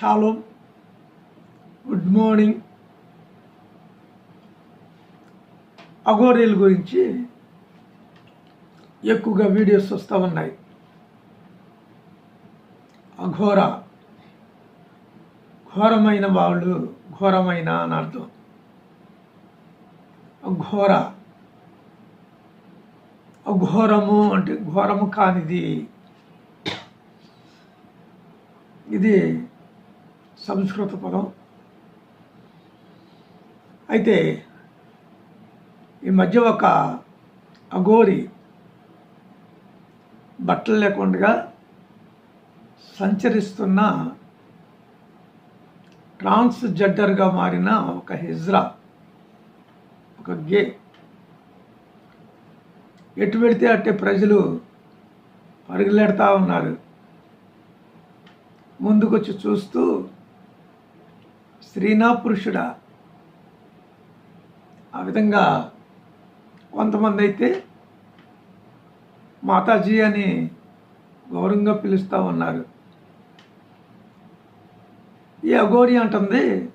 Shalom good morning అగోరీల గురించి ఎక్కువగా videos వస్తూ ఉన్నాయి. అఘోర. ఘోరమైన వాళ్ళు ఘోరమైన అని అర్థం. అఘోర. అఘోరము అంటే ఘోరము కానిది. ఇది సంస్కృత పదం. అయితే ఈ మధ్య ఒక అఘోరి బట్టలు లేకుండా సంచరిస్తున్న ట్రాన్స్జెండర్గా మారిన ఒక హిజ్రా ఒక గే. ఎటు పెడితే అట్టే ప్రజలు పరుగులెడతా ఉన్నారు. ముందుకొచ్చి చూస్తూ స్త్రీనా పురుషుడా? ఆ విధంగా కొంతమంది అయితే మాతాజీ అని గౌరవంగా పిలుస్తూ ఉన్నారు. ఈ అఘోరి అంటుంది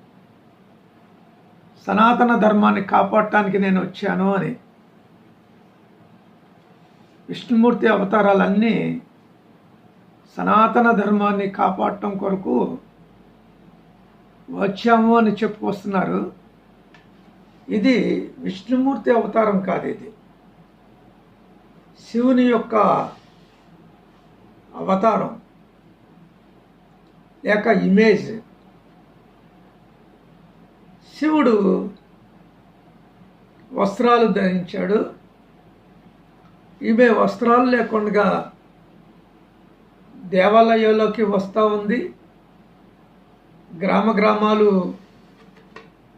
సనాతన ధర్మాన్ని కాపాడటానికి నేను వచ్చాను అని. విష్ణుమూర్తి అవతారాలన్నీ సనాతన ధర్మాన్ని కాపాడటం కొరకు వచ్చాము అని చెప్పుకొస్తున్నారు. ఇది విష్ణుమూర్తి అవతారం కాదు ఇది. శివుని యొక్క అవతారం. లేక ఇమేజ్ శివుడు వస్త్రాలు ధరించాడు. ఈమె వస్త్రాలు లేకుండా దేవాలయంలోకి వస్తూ ఉంది. గ్రామ గ్రామాలు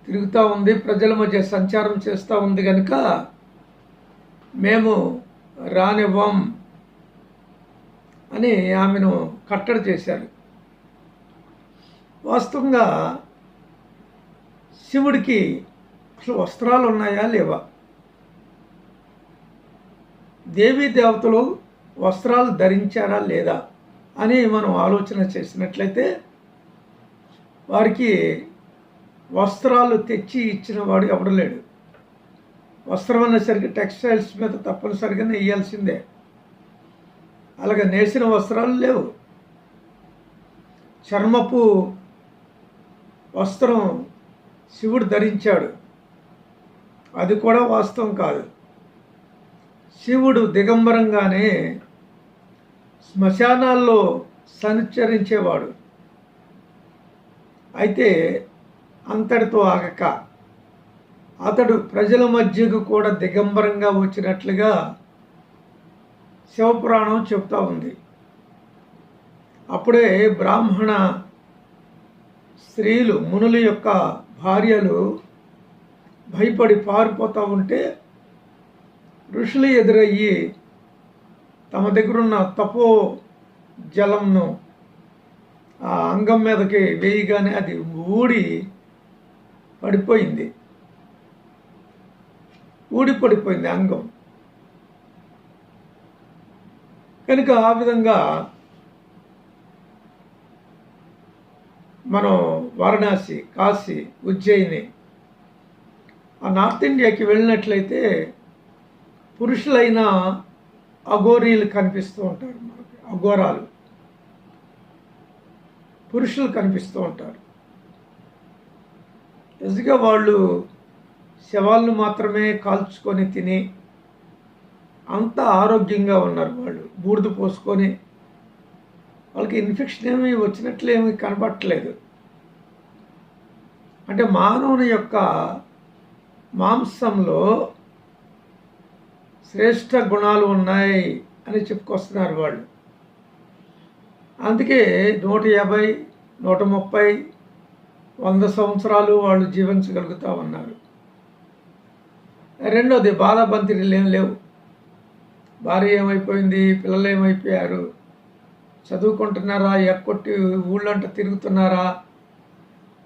తిరుగుతూ ఉంది ప్రజల మధ్య సంచారం చేస్తూ ఉంది కనుక మేము రానివ్వం అని ఆమెను కట్టడి చేశారు. వాస్తవంగా శివుడికి అసలు వస్త్రాలు ఉన్నాయా లేవా? దేవీ దేవతలు వస్త్రాలు ధరించారా లేదా అని మనం ఆలోచన చేసినట్లయితే వారికి వస్త్రాలు తెచ్చి ఇచ్చిన వాడు ఎవడు లేడు. వస్త్రం అనేసరికి టెక్స్టైల్స్ మీద తప్పనిసరిగా వేయాల్సిందే అలాగే నేసిన వస్త్రాలు లేవు. చర్మపు వస్త్రం శివుడు ధరించాడు. అది కూడా వాస్తవం కాదు. శివుడు దిగంబరంగానే శ్మశానాల్లో సంచరించేవాడు. అయితే అంతటితో ఆగక. అతడు ప్రజల మధ్యకు కూడా దిగంబరంగా వచ్చినట్లుగా శివపురాణం చెప్తా ఉంది. అప్పుడే బ్రాహ్మణ స్త్రీలు మునుల యొక్క భార్యలు భయపడి పారిపోతూ ఉంటే ఋషులు ఎదురయ్యి తమ దగ్గరున్న తపో జలంను ఆ అంగం మీదకి వేయగానే అది ఊడి పడిపోయింది. ఊడి పడిపోయింది అంగం. కనుక ఆ విధంగా మనం వారణాసి కాశీ ఉజ్జయిని ఆ నార్త్ ఇండియాకి వెళ్ళినట్లయితే పురుషులైన అఘోరీలు కనిపిస్తూ ఉంటారు మనకి అఘోరాలు. పురుషులు కనిపిస్తూ ఉంటారు. ఎదుగా వాళ్ళు శవాలను మాత్రమే కాల్చుకొని తిని అంత ఆరోగ్యంగా ఉన్నారు వాళ్ళు. బూడిద పోసుకొని వాళ్ళకి ఇన్ఫెక్షన్ ఏమి వచ్చినట్లు ఏమి కనబట్టలేదు. అంటే మానవుని యొక్క మాంసంలో శ్రేష్ట గుణాలు ఉన్నాయి అని చెప్పుకొస్తున్నారు వాళ్ళు. అందుకే నూట యాభై నూట ముప్పై వంద సంవత్సరాలు వాళ్ళు జీవించగలుగుతూ ఉన్నారు. రెండోది బాధాబంతిలు ఏం లేవు. భార్య ఏమైపోయింది? పిల్లలు ఏమైపోయారు? చదువుకుంటున్నారా? ఎక్కొట్టి ఊళ్ళంట తిరుగుతున్నారా?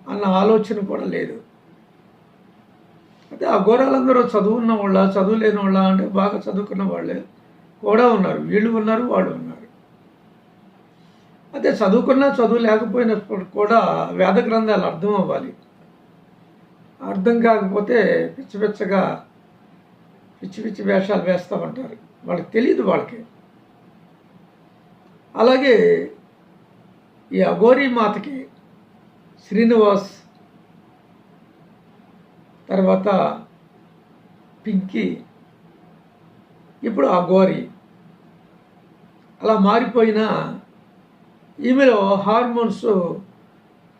అన్న ఆలోచన కూడా లేదు. అయితే ఆ ఘోరాలందరూ చదువున్న వాళ్ళ చదువు లేని వాళ్ళ అంటే బాగా చదువుకున్న వాళ్ళే కూడా ఉన్నారు. వీళ్ళు ఉన్నారు వాళ్ళు ఉన్నారు. అదే చదువుకున్నా చదువు లేకపోయినప్పుడు కూడా వేద గ్రంథాలు అర్థం అవ్వాలి. అర్థం కాకపోతే పిచ్చి పిచ్చగా పిచ్చి పిచ్చి వేషాలు వేస్తూ ఉంటారు వాళ్ళకి తెలియదు వాళ్ళకి. అలాగే ఈ అఘోరీ మాతకి శ్రీనివాస్ తర్వాత పింకీ ఇప్పుడు అఘోరి. అలా మారిపోయిన ఈమెలో హార్మోన్స్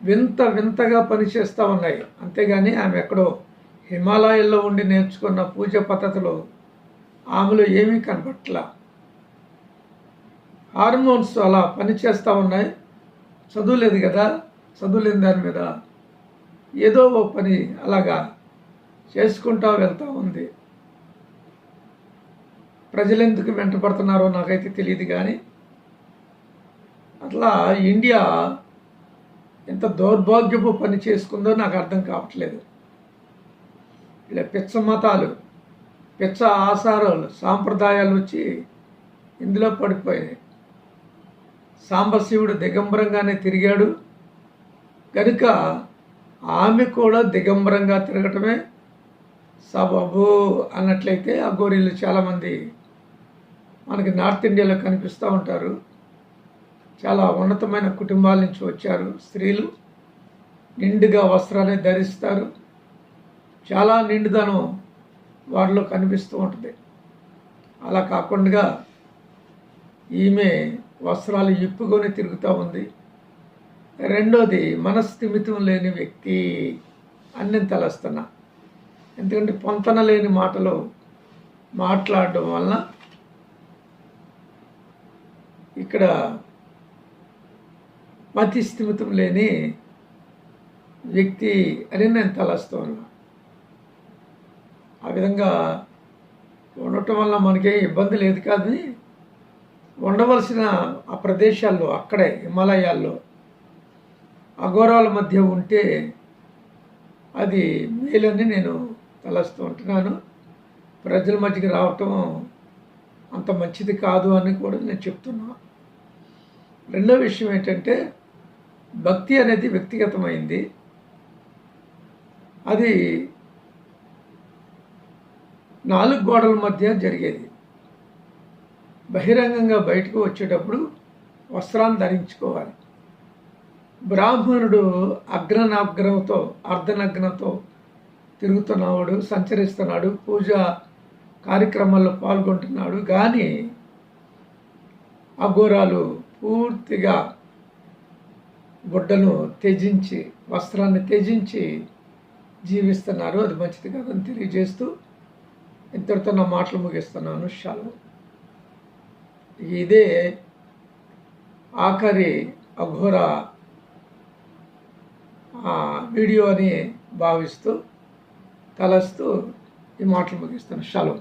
వింత వింతగా పనిచేస్తూ ఉన్నాయి. అంతేగాని ఆమె ఎక్కడో హిమాలయాల్లో ఉండి నేర్చుకున్న పూజ పద్ధతులు ఆమెలో ఏమీ కనబట్ల హార్మోన్స్ అలా పనిచేస్తూ ఉన్నాయి. చదువులేదు కదా. చదువులేని దాని మీద ఏదో ఓ పని అలాగా చేసుకుంటా వెళ్తూ ఉంది. ప్రజలు ఎందుకు వెంటపడుతున్నారో నాకైతే తెలియదు కానీ అట్లా ఇండియా ఎంత దౌర్భాగ్యపు పని చేసుకుందో నాకు అర్థం కావట్లేదు. ఇలా పిచ్చ మతాలు పిచ్చ ఆసారాలు సాంప్రదాయాలు వచ్చి ఇందులో పడిపోయాయి. సాంబశివుడు దిగంబరంగానే తిరిగాడు. కనుక ఆమె కూడా దిగంబరంగా తిరగటమే సబబు అన్నట్లయితే ఆ గోరీలు చాలామంది మనకి నార్త్ ఇండియాలో కనిపిస్తూ ఉంటారు. చాలా ఉన్నతమైన కుటుంబాల నుంచి వచ్చారు. స్త్రీలు నిండుగా వస్త్రాన్ని ధరిస్తారు. చాలా నిండుదనం వారిలో కనిపిస్తూ ఉంటుంది. అలా కాకుండా ఈమె వస్త్రాలు ఇప్పుకొని తిరుగుతూ ఉంది. రెండోది మనస్థిమితం లేని వ్యక్తి అని నేను తలస్తున్నా. ఎందుకంటే పొంతన లేని మాటలు మాట్లాడడం వలన ఇక్కడ మతి స్థిమితం లేని వ్యక్తి అని నేను తలస్తూ ఉన్నా ఆ విధంగా ఉండటం వల్ల మనకేం ఇబ్బంది లేదు కానీ ఉండవలసిన ఆ ప్రదేశాల్లో అక్కడే హిమాలయాల్లో అఘోరాల మధ్య ఉంటే అది మేలని నేను తలస్తూ ఉంటున్నాను. ప్రజల మధ్యకి రావటం అంత మంచిది కాదు అని కూడా నేను చెప్తున్నా. రెండో విషయం ఏంటంటే భక్తి అనేది వ్యక్తిగతమైంది. అది నాలుగు గోడల మధ్య జరిగేది. బహిరంగంగా బయటకు వచ్చేటప్పుడు వస్త్రాన్ని ధరించుకోవాలి. బ్రాహ్మణుడు అగ్రనాగ్రంతో అర్ధనగ్నంతో తిరుగుతున్నాడు సంచరిస్తున్నాడు పూజ కార్యక్రమాల్లో పాల్గొంటున్నాడు. కానీ అఘోరాలు పూర్తిగా గుడ్డను త్యజించి వస్త్రాన్ని త్యజించి జీవిస్తున్నారు. అది మంచిది కాదని తెలియజేస్తూ ఇంతటితో నా మాటలు ముగిస్తున్నాను. షాలు. ఇదే ఆఖరి అఘోర వీడియో అని భావిస్తూ తలస్తూ ఈ మాటలు ముగిస్తాను షాలో.